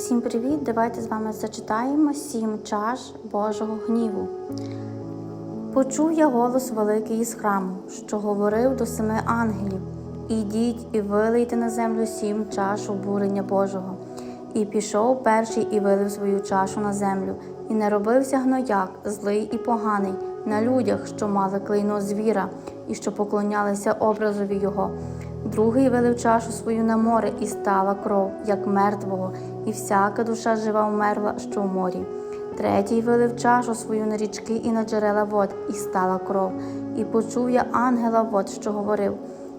Всім привіт! Давайте з вами зачитаємо сім чаш Божого гніву. Почув я голос великий із храму, що говорив до семи ангелів: Ідіть і вилийте на землю сім чаш обурення Божого. І пішов перший і вилив свою чашу на землю, і не робився гнояк, злий і поганий, на людях, що мали клейно звіра, і що поклонялися образові його. Другий вилив чашу свою на море, і стала кров, як мертвого, і всяка душа жива вмерла, що в морі. Третій вилив чашу свою на річки і на джерела вод, і стала кров. І почув я ангела вод, що говорив: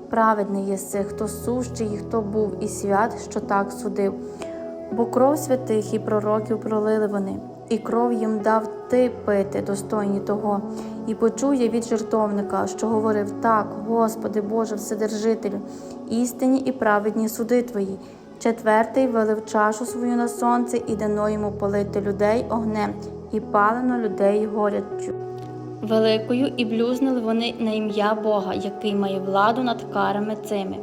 Праведний єси, хто сущий, і хто був, і свят, що так судив. Бо кров святих і пророків пролили вони, і кров їм дав ти пити, достойні того, і почує від жертовника, що говорив так, Господи Боже, Вседержителю, істинні і праведні суди твої. Четвертий вилив чашу свою на сонце і дано йому полити людей огнем, і палено людей горяччю. Великою і блюзнили вони на ім'я Бога, який має владу над карами цими,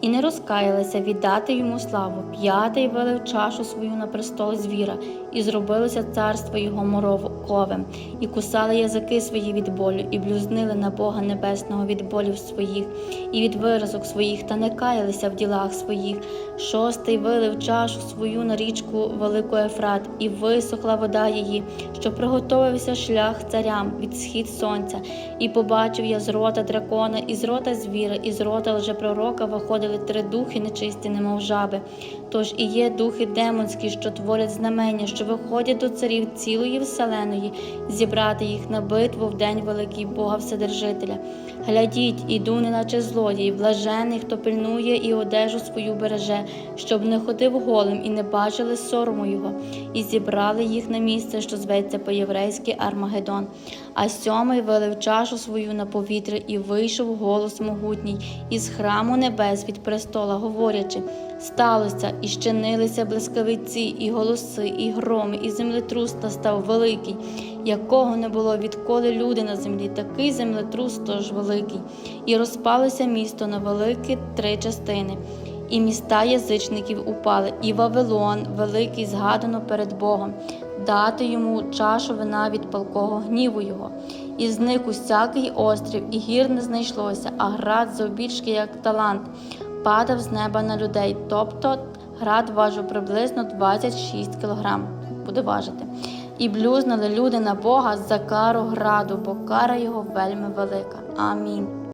і не розкаялися віддати йому славу. П'ятий вилив чашу свою на престол звіра, і зробилося царство його мороковим, і кусали язики свої від болю, і блюзнили на Бога Небесного від болів своїх, і від виразок своїх, та не каялися в ділах своїх. Шостий вилив чашу свою на річку Велику Ефрат, і висохла вода її, що приготовився шлях царям від схід сонця, і побачив я з рота дракона, і з рота звіра, і з рота лжепророка виходили три духи нечисті, немов жаби. Тож і є духи демонські, що творять знамення, що виходять до царів цілої вселеної, зібрати їх на битву в день великий Бога Вседержителя. Глядіть, іду, неначе злодій, блажений, хто пильнує і одежу свою береже, щоб не ходив голим і не бачили сорому його, і зібрали їх на місце, що зветься по-єврейськи Армагеддон. А сьомий вилив чашу свою на повітря і вийшов голос могутній із храму небес від престола, говорячи: сталося, і щинилися блискавиці, і голоси, і громи, і землетрус настав великий, якого не було відколи люди на землі, такий землетрус тож великий, і розпалося місто на великі три частини. І міста язичників упали, і Вавилон, великий, згадано перед Богом, дати йому чашу вина від палкого гніву його. І зник усякий острів, і гір не знайшлося, а град завбільшки, як талант, падав з неба на людей. Тобто град важив приблизно 26 кілограм, буде важити. І блюзнали люди на Бога за кару граду, бо кара його вельми велика. Амінь.